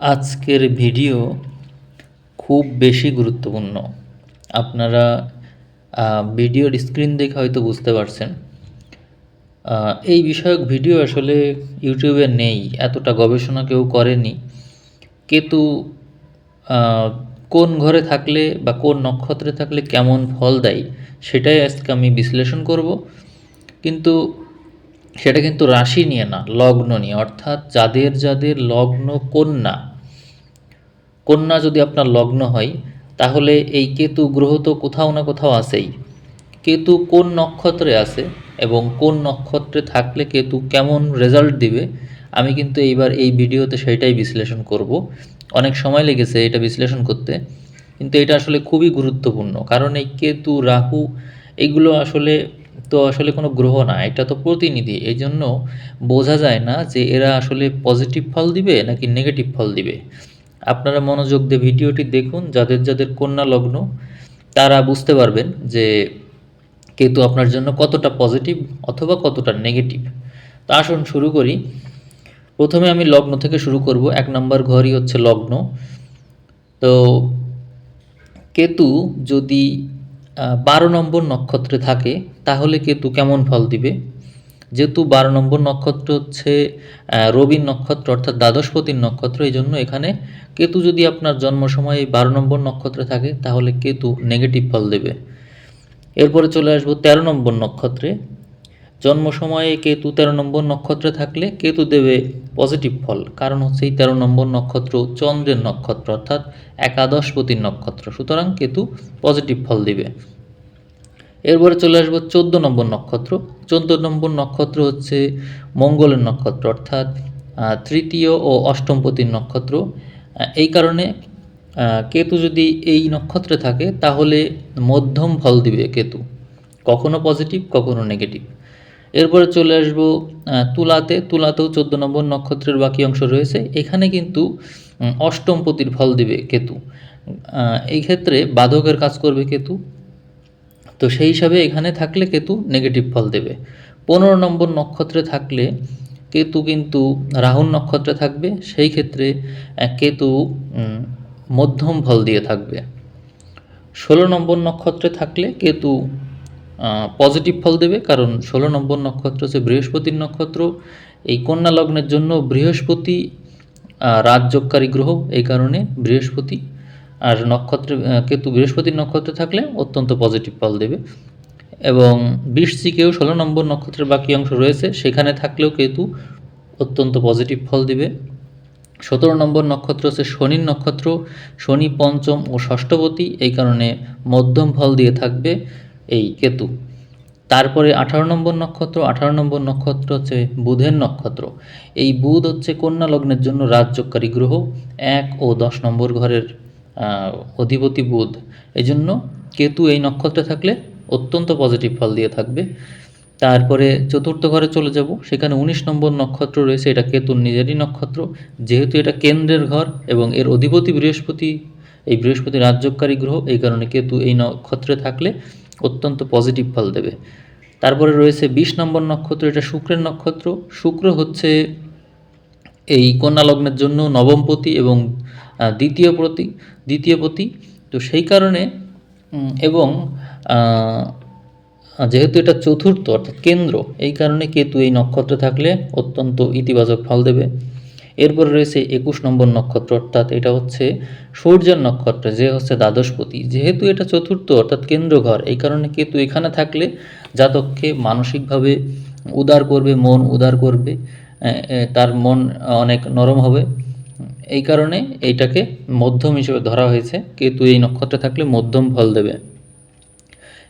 আজকের ভিডিও খুব বেশি গুরুত্বপূর্ণ। আপনারা ভিডিওর স্ক্রিন দেখে হয়তো বুঝতে পারছেন। এই বিষয়ক ভিডিও আসলে ইউটিউবে নেই, এতটা গবেষণা কেউ করেনি। কেতু কোন ঘরে থাকলে বা কোন নক্ষত্রে থাকলে কেমন ফল দেয়, সেটাই আজকে আমি বিশ্লেষণ করব। কিন্তু, সেটা কিন্তু রাশি নিয়ে না, লগ্ন নিয়ে। অর্থাৎ যাদের যাদের লগ্ন কন্যা কন্যা যদি আপনার লগ্ন হয়, তাহলে এই কেতু গ্রহ তো কোথাও না কোথাও আছেই। কেতু কোন নক্ষত্রে আছে এবং কোন নক্ষত্রে থাকলে কেতু কেমন রেজাল্ট দিবে, আমি কিন্তু এইবার এই ভিডিওতে সেটাই বিশ্লেষণ করব। অনেক সময় লেগেছে এটা বিশ্লেষণ করতে, কিন্তু এটা আসলে খুবই গুরুত্বপূর্ণ। কারণ এই কেতু, রাহু, এগুলো আসলে তো আসলে কোনো গ্রহ না, এটা তো প্রতিনিধি। এই জন্য বোঝা যায় না যে এরা আসলে পজিটিভ ফল দিবে নাকি নেগেটিভ ফল দিবে। আপনারা মনোযোগ দিয়ে ভিডিওটি দেখুন, যাদের যাদের কন্যা লগ্ন, তারা বুঝতে পারবেন যে কেতু আপনার জন্য কতটা পজিটিভ অথবা কতটা নেগেটিভ তা আসুন শুরু করি। প্রথমে আমি লগ্ন থেকে শুরু করব। এক নম্বর ঘরই হচ্ছে লগ্ন। তো কেতু যদি বারো নম্বর নক্ষত্রে থাকে, তাহলে কেতু কেমন ফল দিবে? যেহেতু বারো নম্বর নক্ষত্র হচ্ছে রবির নক্ষত্র অর্থাৎ দ্বাদশপতির নক্ষত্র, এই জন্য এখানে কেতু যদি আপনার জন্ম সময়ে বারো নম্বর নক্ষত্রে থাকে, তাহলে কেতু নেগেটিভ ফল দেবে। এরপরে চলে আসব তেরো নম্বর নক্ষত্রে। জন্ম সময়ে কেতু তেরো নম্বর নক্ষত্রে থাকলে কেতু দেবে পজিটিভ ফল, কারণ হচ্ছে এই তেরো নম্বর নক্ষত্র চন্দ্রের নক্ষত্র অর্থাৎ একাদশপতির নক্ষত্র। সুতরাং কেতু পজিটিভ ফল দিবে। এরপরে চলে আসব চোদ্দ নম্বর নক্ষত্র। চোদ্দ নম্বর নক্ষত্র হচ্ছে মঙ্গলের নক্ষত্র, অর্থাৎ তৃতীয় ও অষ্টমপতির নক্ষত্র। এই কারণে কেতু যদি এই নক্ষত্রে থাকে, তাহলে মধ্যম ফল দিবে কেতু। কখনো পজিটিভ কখনো নেগেটিভ এরপরে চলে আসব তুলাতে। তুলাতেও চোদ্দ নম্বর নক্ষত্রের বাকি অংশ রয়েছে। এখানে কিন্তু অষ্টমপতির ফল দিবে কেতু। এই ক্ষেত্রে বাধকের কাজ করবে কেতু। তো সেই হিসাবে এখানে থাকলে কেতু নেগেটিভ ফল দেবে। পনেরো নম্বর নক্ষত্রে থাকলে কেতু কিন্তু রাহুল নক্ষত্রে থাকবে, সেই ক্ষেত্রে কেতু মধ্যম ফল দিয়ে থাকবে। ষোলো নম্বর নক্ষত্রে থাকলে কেতু পজিটিভ ফল দেবে, কারণ ষোলো নম্বর নক্ষত্র হচ্ছে বৃহস্পতির নক্ষত্র। এই কন্যা লগ্নের জন্য বৃহস্পতি রাজযোগকারী গ্রহ, এই কারণে বৃহস্পতি আর নক্ষত্রে কেতু বৃহস্পতির নক্ষত্রে থাকলে অত্যন্ত পজিটিভ ফল দেবে। এবং বৃশ্চিকেও ষোলো নম্বর নক্ষত্রের বাকি অংশ রয়েছে, সেখানে থাকলেও কেতু অত্যন্ত পজিটিভ ফল দেবে। সতেরো নম্বর নক্ষত্র হচ্ছে শনির নক্ষত্র। শনি পঞ্চম ও ষষ্ঠপতি, এই কারণে মধ্যম ফল দিয়ে থাকবে এই কেতু। তারপরে আঠারো নম্বর নক্ষত্র, আঠারো নম্বর নক্ষত্র হচ্ছে বুধের নক্ষত্র। এই বুধ হচ্ছে কন্যা লগ্নের জন্য রাজযোগকারী গ্রহ, এক ও দশ নম্বর ঘরের অধিপতি বুধ। এই জন্য কেতু এই নক্ষত্রে থাকলে অত্যন্ত পজিটিভ ফল দিয়ে থাকবে। তারপরে চতুর্থ ঘরে চলে যাব। সেখানে উনিশ নম্বর নক্ষত্র রয়েছে, এটা কেতুর নিজেরই নক্ষত্র। যেহেতু এটা কেন্দ্রের ঘর এবং এর অধিপতি বৃহস্পতি, এই বৃহস্পতি রাজ্যকারী গ্রহ, এই কারণে কেতু এই নক্ষত্রে থাকলে অত্যন্ত পজিটিভ ফল দেবে। তারপরে রয়েছে বিশ নম্বর নক্ষত্র, এটা শুক্রের নক্ষত্র। শুক্র হচ্ছে এই কন্যা লগ্নের জন্য নবমপতি এবং দ্বিতীয় প্রতি দ্বিতীয় প্রতি। তো সেই কারণে এবং যেহেতু এটা চতুর্থ, অর্থাৎ কেন্দ্র, এই কারণে কেতু এই নক্ষত্রে থাকলে অত্যন্ত ইতিবাচক ফল দেবে। এরপরে রয়েছে একুশ নম্বর নক্ষত্র, অর্থাৎ এটা হচ্ছে সূর্যের নক্ষত্র, যে হচ্ছে দ্বাদশপতি যেহেতু এটা চতুর্থ, অর্থাৎ কেন্দ্র ঘর, এই কারণে কেতু এখানে থাকলে জাতককে মানসিকভাবে উদার করবে, মন উদার করবে তার মন অনেক নরম হবে। এই কারণে এইটাকে মধ্যম হিসেবে ধরা হয়েছে। কেতু এই নক্ষত্রে থাকলে মধ্যম ফল দেবে।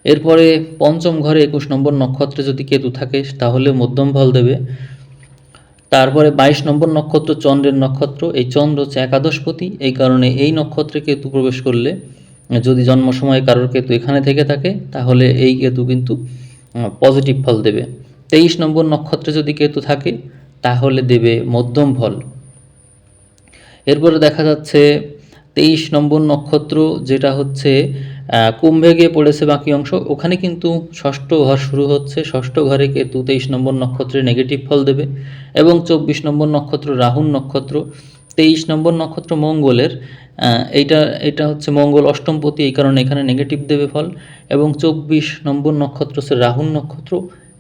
এরপরে পঞ্চম ঘরে একুশ নম্বর নক্ষত্রে যদি কেতু থাকে, তাহলে মধ্যম ফল দেবে। তারপরে বাইশ নম্বর নক্ষত্র চন্দ্রের নক্ষত্র। এই চন্দ্র হচ্ছে একাদশপতি। এই কারণে এই নক্ষত্রে কেতু প্রবেশ করলে, যদি জন্ম সময় কারোর কেতু এখানে থেকে থাকে, তাহলে এই কেতু কিন্তু পজিটিভ ফল দেবে। তেইশ নম্বর নক্ষত্রে যদি কেতু থাকে, তাহলে দেবে মধ্যম ফল। এরপরে দেখা যাচ্ছে তেইশ নম্বর নক্ষত্র, যেটা হচ্ছে কুম্ভে গিয়ে পড়েছে বাকি অংশ। ওখানে কিন্তু ষষ্ঠ ঘর শুরু হচ্ছে। ষষ্ঠ ঘরে কেতু তেইশ নম্বর নক্ষত্রে নেগেটিভ ফল দেবে এবং চব্বিশ নম্বর নক্ষত্র রাহুর নক্ষত্র। তেইশ নম্বর নক্ষত্র মঙ্গলের এইটা, এটা হচ্ছে মঙ্গল অষ্টমপতি, এই কারণে এখানে নেগেটিভ দেবে ফল। এবং চব্বিশ নম্বর নক্ষত্র হচ্ছে রাহুল নক্ষত্র।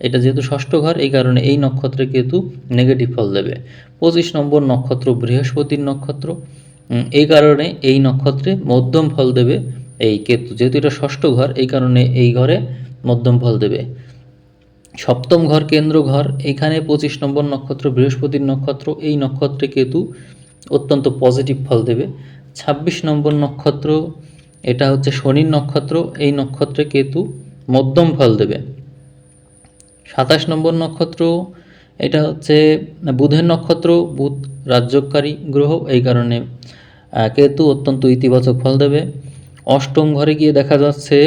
এটা যেহেতু ষষ্ঠ ঘর, এই কারণে এই নক্ষত্রে কেতু নেগেটিভ ফল দেবে। পঁচিশ নম্বর নক্ষত্র বৃহস্পতির নক্ষত্র। এই কারণে এই নক্ষত্রে মধ্যম ফল দেবে এই কেতু। যেহেতু এটা ষষ্ঠ ঘর, এই কারণে এই ঘরে মধ্যম ফল দেবে। সপ্তম ঘর, কেন্দ্র ঘর, এখানে পঁচিশ নম্বর নক্ষত্র, বৃহস্পতির নক্ষত্র, এই নক্ষত্রে কেতু অত্যন্ত পজিটিভ ফল দেবে। ছাব্বিশ নম্বর নক্ষত্র, এটা হচ্ছে শনির নক্ষত্র, এই নক্ষত্রে কেতু মধ্যম ফল দেবে। সাতাশ নম্বর নক্ষত্র এটা হচ্ছে বুধের নক্ষত্র বুধ রাজ্যকারী গ্রহ এই কারণে কেতু অত্যন্ত ইতিবাচক ফল দেবে। অষ্টম ঘরে গিয়ে দেখা যাচ্ছে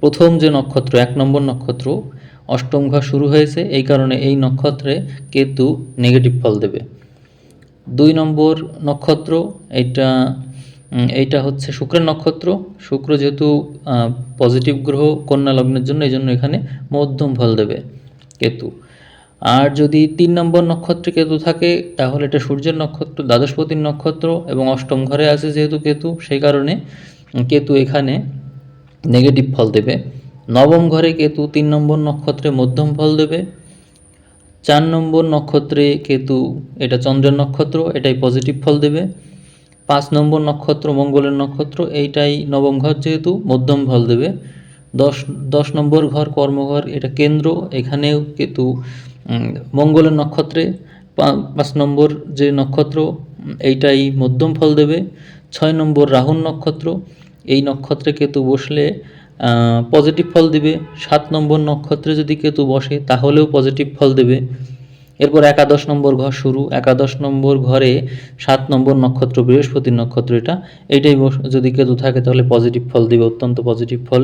প্রথম যে নক্ষত্র এক নম্বর নক্ষত্র অষ্টম ঘর শুরু হয়েছে এই কারণে এই নক্ষত্রে কেতু নেগেটিভ ফল দেবে। দুই নম্বর নক্ষত্র উম, এইটা হচ্ছে শুক্রের নক্ষত্র। শুক্র যেহেতু পজিটিভ গ্রহ কন্যা লগ্নের জন্য এই জন্য এখানে মধ্যম ফল দেবে কেতু। আর যদি তিন নম্বর নক্ষত্রে কেতু থাকে, তাহলে এটা সূর্যের নক্ষত্র, দ্বাদশপতির নক্ষত্র এবং অষ্টম ঘরে আছে যেহেতু কেতু, সেই কারণে কেতু এখানে নেগেটিভ ফল দেবে। নবম ঘরে কেতু তিন নম্বর নক্ষত্রে মধ্যম ফল দেবে। চার নম্বর নক্ষত্রে কেতু, এটা চন্দ্রের নক্ষত্র, এটাই পজিটিভ ফল দেবে। পাঁচ নম্বর নক্ষত্র, মঙ্গলের নক্ষত্র, এইটাই নবম ঘর যেহেতু, মধ্যম ফল দেবে। দশ দশ নম্বর ঘর, কর্মঘর, এটা কেন্দ্র, এখানেও কেতু মঙ্গলের নক্ষত্রে পাঁচ নম্বর যে নক্ষত্র, এইটাই মধ্যম ফল দেবে। ছয় নম্বর রাহুর নক্ষত্র, এই নক্ষত্রে কেতু বসলে পজিটিভ ফল দিবে। সাত নম্বর নক্ষত্রে যদি কেতু বসে, তাহলেও পজিটিভ ফল দেবে। এরপর একাদশ নম্বর ঘর শুরু। একাদশ নম্বর ঘরে সাত নম্বর নক্ষত্র, বৃহস্পতির নক্ষত্র এটা। এইটাই যদি কেতু থাকে তাহলে পজিটিভ ফল দিবে, অত্যন্ত পজিটিভ ফল।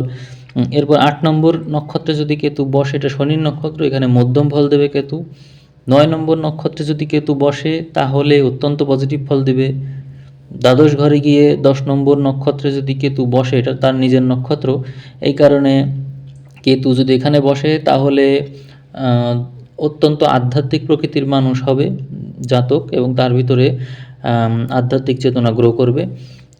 এরপর আট নম্বর নক্ষত্রে যদি কেতু বসে, এটা শনির নক্ষত্র, এখানে মধ্যম ফল দেবে কেতু। নয় নম্বর নক্ষত্রে যদি কেতু বসে, তাহলে অত্যন্ত পজিটিভ ফল দিবে। দ্বাদশ ঘরে গিয়ে দশ নম্বর নক্ষত্রে যদি কেতু বসে, এটা তার নিজের নক্ষত্র। এই কারণে কেতু যদি এখানে বসে, তাহলে অত্যন্ত আধ্যাত্মিক প্রকৃতির মানুষ হবে, জাতক, এবং তার ভিতরে আধ্যাত্মিক চেতনা গ্রো করবে।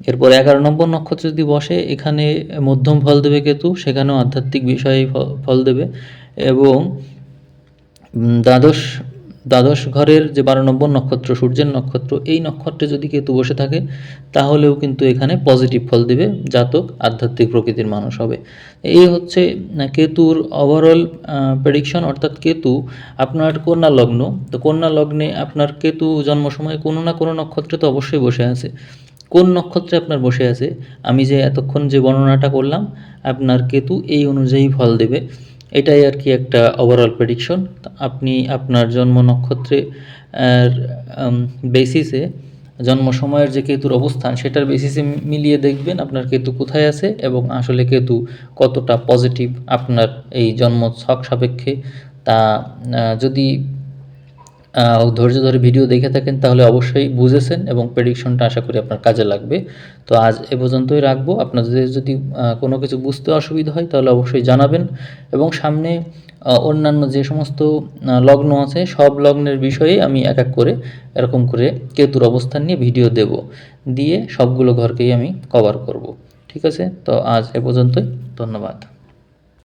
এরপর এগারো নম্বর নক্ষত্র যদি বসে, এখানে মধ্যম ফল দেবে কেতু, সেখানেও আধ্যাত্মিক বিষয়ে ফল দেবে। এবং দ্বাদশ দ্বাদশ ঘরের যে বারো নম্বর নক্ষত্র, সূর্যের নক্ষত্র, এই নক্ষত্রে যদি কেতু বসে থাকে, তাহলেও কিন্তু এখানে পজিটিভ ফল দিবে, জাতক আধ্যাত্মিক প্রকৃতির মানুষ হবে। এই হচ্ছে কেতুর ওভারঅল প্রেডিকশন অর্থাৎ কেতু আপনার কন্যা লগ্ন, তো কন্যা লগ্নে আপনার কেতু জন্ম সময় কোনো না কোনো নক্ষত্রে তো অবশ্যই বসে আছে। কোন নক্ষত্রে আপনার বসে আছে? আমি যে এতক্ষণ যে বর্ণনাটা করলাম, আপনার কেতু এই অনুযায়ী ফল দেবে। এটাই আর কি একটা ওভারঅল প্রেডিকশন আপনি আপনার জন্ম নক্ষত্রে বেসিসে জন্ম সময়ের যে কেতুর অবস্থান, সেটার বেসিসে মিলিয়ে দেখবেন আপনার কেতু কোথায় আছে এবং আসলে কেতু কতটা পজিটিভ আপনার এই জন্ম ছক সাপেক্ষে। তা যদি ধৈর্য ধরে ভিডিও দেখে থাকেন, তাহলে অবশ্যই বুঝেছেন এবং প্রেডিকশনটা আশা করি আপনার কাজে লাগবে। তো আজ এ পর্যন্তই রাখব। আপনাদের যদি কোনো কিছু বুঝতে অসুবিধা হয়, তাহলে অবশ্যই জানাবেন। এবং সামনে অন্যান্য যে সমস্ত লগ্ন আছে, সব লগ্নের বিষয়ে আমি এক এক করে, এরকম করে কেতুর অবস্থান নিয়ে ভিডিও দেব। দিয়ে সবগুলো ঘরকেই আমি কভার করব। ঠিক আছে? তো আজ এ পর্যন্তই। ধন্যবাদ।